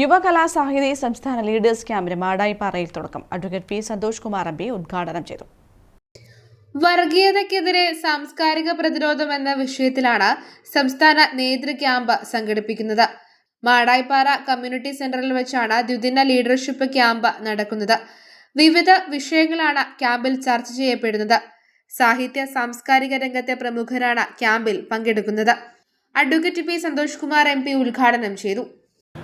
യുവകലാ സാഹിതി സംസ്ഥാന ലീഡേഴ്സ് ക്യാമ്പിന് മാടായിപ്പാറയിൽ തുടക്കം. Advocate P Santhosh Kumar M P ഉദ്ഘാടനം ചെയ്തു. വർഗീയതയ്ക്കെതിരെ സാംസ്കാരിക പ്രതിരോധം എന്ന വിഷയത്തിലാണ് സംസ്ഥാന നേതൃ ക്യാമ്പ് സംഘടിപ്പിക്കുന്നത്. മാടായിപ്പാറ കമ്മ്യൂണിറ്റി സെന്ററിൽ വെച്ചാണ് ദ്വിദിന ലീഡർഷിപ്പ് ക്യാമ്പ് നടക്കുന്നത്. വിവിധ വിഷയങ്ങളാണ് ക്യാമ്പിൽ ചർച്ച ചെയ്യപ്പെടുന്നത്. സാഹിത്യ സാംസ്കാരിക രംഗത്തെ പ്രമുഖരാണ് ക്യാമ്പിൽ പങ്കെടുക്കുന്നത്. Advocate P Santhosh Kumar M P ഉദ്ഘാടനം ചെയ്തു.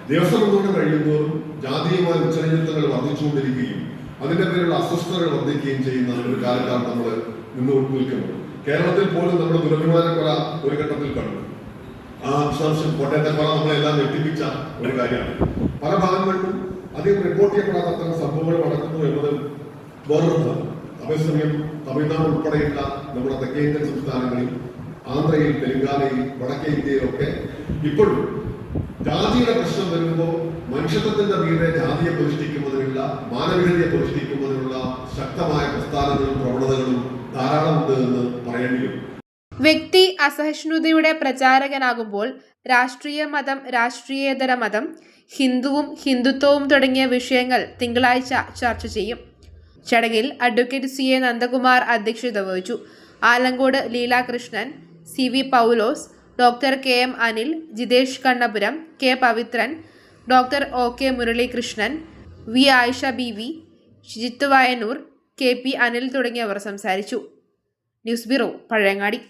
ദിവസം മുന്നോട്ട് കഴിയുന്നതോറും ജാതീയമായ ഉച്ചനയുദ്ധങ്ങൾ വർദ്ധിച്ചുകൊണ്ടിരിക്കുകയും അതിന്റെ പേരിലുള്ള അസ്വസ്ഥതകൾ വർദ്ധിക്കുകയും ചെയ്യുന്ന ഒരു കാലത്താണ് നമ്മൾ നിന്ന് നിൽക്കുന്നത് കേരളത്തിൽ പോലും നമ്മുടെ ദുരഭിമാന കൊല ഒരു ഘട്ടത്തിൽ കണ്ടു. ആ വിശദാംശം കോട്ടയത്തെ കൊല നമ്മളെല്ലാം ഞെട്ടിപ്പിച്ച ഒരു കാര്യമാണ്. പല ഭാഗങ്ങളിലും അധികം റിപ്പോർട്ട് ചെയ്യപ്പെടാത്ത അത്തരം സംഭവങ്ങൾ നടക്കുന്നു എന്നത് വേറൊരു ഭാഗം അതേസമയം തമിഴ്നാട് ഉൾപ്പെടെയുള്ള നമ്മുടെ തെക്കേ ഇന്ത്യൻ സംസ്ഥാനങ്ങളിൽ ആന്ധ്രയിൽ തെലുങ്കാനയിൽ വടക്കേ ഇന്ത്യയിലൊക്കെ ഇപ്പോഴും ജാതിയുടെ പ്രശ്നം വരുമ്പോൾ മനുഷ്യത്വത്തിന്റെ മീതെ ജാതിയെ പ്രതിഷ്ഠിക്കുന്നതിനുള്ള മാനവികതയെ പ്രതിഷ്ഠിക്കുന്നതിനുള്ള ശക്തമായ പ്രസ്ഥാനങ്ങളും പ്രവണതകളും ധാരാളമുണ്ട് എന്ന് പറയേണ്ടി വരും. വ്യക്തി അസഹിഷ്ണുതയുടെ പ്രചാരകനാകുമ്പോൾ രാഷ്ട്രീയ മതം രാഷ്ട്രീയേതര മതം ഹിന്ദുവും ഹിന്ദുത്വവും തുടങ്ങിയ വിഷയങ്ങൾ തിങ്കളാഴ്ച ചർച്ച ചെയ്യും. ചടങ്ങിൽ അഡ്വക്കേറ്റ് സി എ നന്ദകുമാർ അധ്യക്ഷത വഹിച്ചു. Alankode Leelakrishnan C V Paulose doctor K M Anil Jithesh Kannapuram K Pavithran doctor O K Muralikrishnan V Ayisha B V Shijith Vayanoor K P Anil തുടങ്ങിയവർ സംസാരിച്ചു. News bureau Pazhayangadi.